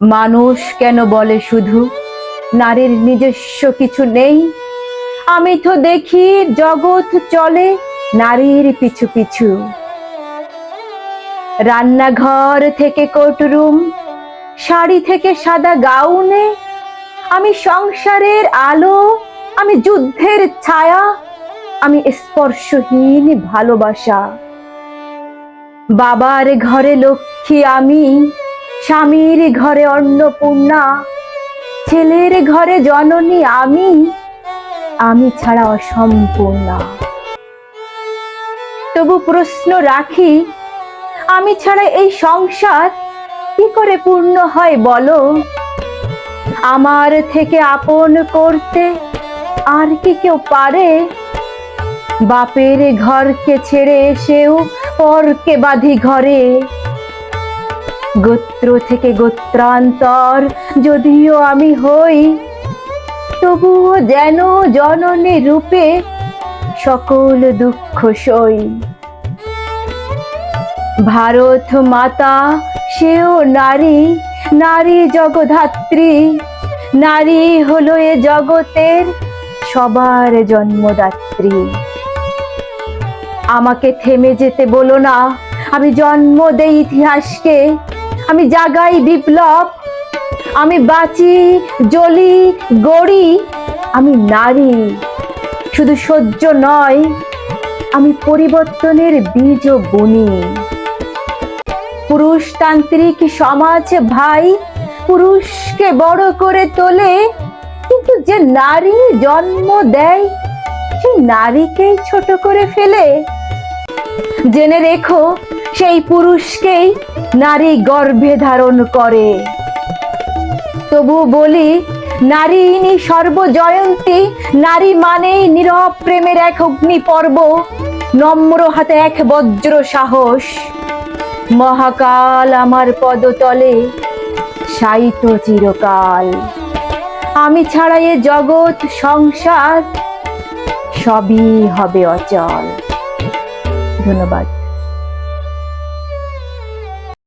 মানুষ কেন বলে শুধু? নারীর নিজস্ব কিছু নেই। আমি তো দেখি জগৎ চলে নারীর পিছু পিছু। রান্নাঘর থেকে কোটরুম শাড়ি থেকে সাদা গাউনে, আমি সংসারের আলো, আমি যুদ্ধের ছায়া, আমি স্পর্শহীন ভালোবাসা। বাবার ঘরে লক্ষ্মী আমি স্বামীর ঘরে অন্নপূর্ণা, ছেলের ঘরে জননী আমি আমি ছাড়া অসম্পূর্ণা। তবু প্রশ্ন রাখি, আমি ছাড়া এই সংসার কি করে পূর্ণ হয় বলো? আমার থেকে আপন করতে আর কি কেউ পারে? বাপের ঘরকে ছেড়ে এসেও পরকে বাঁধি ঘরে। গোত্র থেকে গোত্রান্তর। যদিও আমি হই, তবুও যেন জননী রূপে সকল দুঃখ সই। ভারত মাতা, সেও নারী নারী জগধাত্রী, নারী হলো এ জগতের সবার জন্মদাত্রী। আমাকে থেমে যেতে বলো না, আমি জন্ম দেই ইতিহাসকে। আমি জাগাই বিপ্লব, আমি বাঁচি, জ্বলি, গড়ি, আমি নারী। শুধু সহ্য নয়, আমি পরিবর্তনের বীজ বুনি পুরুষতান্ত্রিক সমাজ ভাই, পুরুষকে বড় করে তোলে, কিন্তু যে নারী জন্ম দেয় সেই নারীকেই ছোট করে ফেলে। জেনে রেখো, সেই পুরুষকেই নারী গর্ভে ধারণ করে। তবু বলি, নারী ইনি সর্বজয়ন্তী, নারী মানেই নীরব প্রেমের এক অগ্নি পর্ব নম্র হাতে এক বজ্র সাহস। মহাকাল আমার পদতলে সাইত চিরকাল। আমি ছাড়া এ জগৎ, সংসার, সবই হবে অচল। ধন্যবাদ।